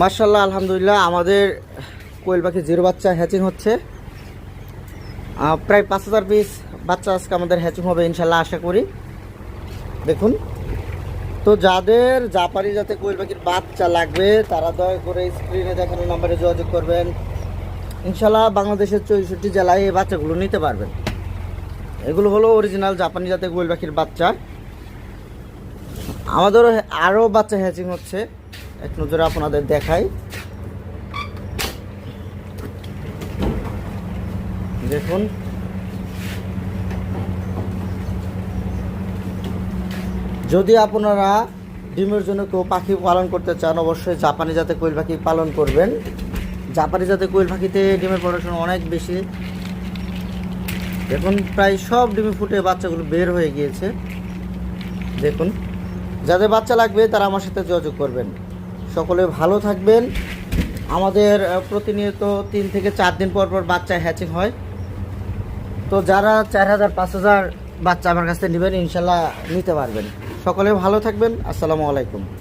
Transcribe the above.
মার্শাল্লাহ আলহামদুলিল্লাহ, আমাদের কোয়েল পাখি জিরো বাচ্চা হ্যাচিং হচ্ছে। প্রায় পাঁচ হাজার পিস বাচ্চা আজকে আমাদের হ্যাচিং হবে ইনশাল্লাহ আশা করি। দেখুন। তো যাদের জাপানি যাতে কোয়েল পাখির বাচ্চা লাগবে, তারা দয়া করে স্ক্রিনে দেখানো নাম্বারে যোগাযোগ করবেন। ইনশাল্লাহ বাংলাদেশের চৌষট্টি জেলায় এই বাচ্চাগুলো নিতে পারবেন। এগুলো হলো অরিজিনাল জাপানি জাতে কোয়েল পাখির বাচ্চা। আমাদেরও আরও বাচ্চা হ্যাচিং হচ্ছে। এক নজরে আপনাদের দেখাই। দেখুন। যদি আপনারা ডিমের জন্য কেউ পাখি পালন করতে চান, অবশ্যই জাপানি জাতে কোয়েল পাখি পালন করবেন। জাপানি জাতে কোয়েল পাখিতে ডিমের প্রোডাকশন অনেক বেশি। দেখুন, প্রায় সব ডিমে ফুটে বাচ্চাগুলো বের হয়ে গিয়েছে। দেখুন। যাদের বাচ্চা লাগবে তারা আমার সাথে যোগাযোগ করবেন। সকলে ভালো থাকবেন। আমাদের প্রতিনিয়ত তিন থেকে চার দিন পর পর বাচ্চা হ্যাচিং হয়। তো যারা চার হাজার, পাঁচ হাজার বাচ্চা আমার কাছ থেকে নেবেন, ইনশাল্লাহ নিতে পারবেন। সকলে ভালো থাকবেন। আসসালামু আলাইকুম।